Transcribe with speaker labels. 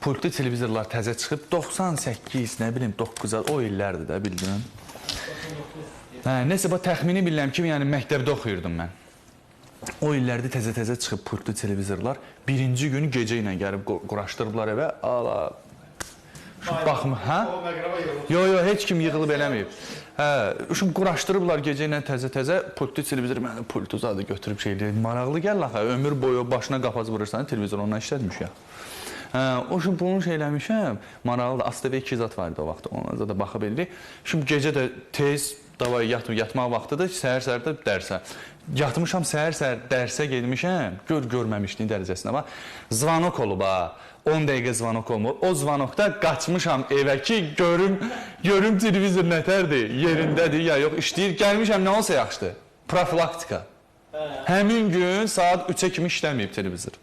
Speaker 1: pultlu televizorlar təzə çıxıb 98, nə bilim 9 o illərdir də bildin. Hə, nəsə bu təxmini bilirəm ki, yəni məktəbdə oxuyurdum mən. O illərdə təzə-təzə çıxıb pultlu televizorlar. Birinci gün gecə ilə gəlib qu- quraşdırıblar evə. Ala. Baxma, hə? Yo yo heç kim yığılıb eləməyib. Hə, şu quraşdırıblar gecə ilə təzə-təzə pultlu televizor məni pultu zadı götürüb şey eləyir. Maraqlı gəl axı. Ömür boyu başına qapaz vurursan televizor ondan işlətmiş ya. Hə, o şu bunu şey eləmişəm. Maraqlı ASTV 2 zat var idi o vaxt. Ona da baxa bilirik. Şimdi gecə də tez davay yat yatmaq vaxtıdır. Səhər-səhər də dərsə. Yatmışam səhər-səhər dərsə getmişəm. Gör görməmişdim dərəcəsinə. Bax, zvanok olub ha. 10 dəqiqə zvanok olmur. O zvanokda qaçmışam evə ki, görüm, görüm televizor nətərdir, yerindədir ya yox, işləyir. Gəlmişəm nə olsa yaxşıdır. Profilaktika. Həmin gün saat 3-ə kimi işləməyib televizor.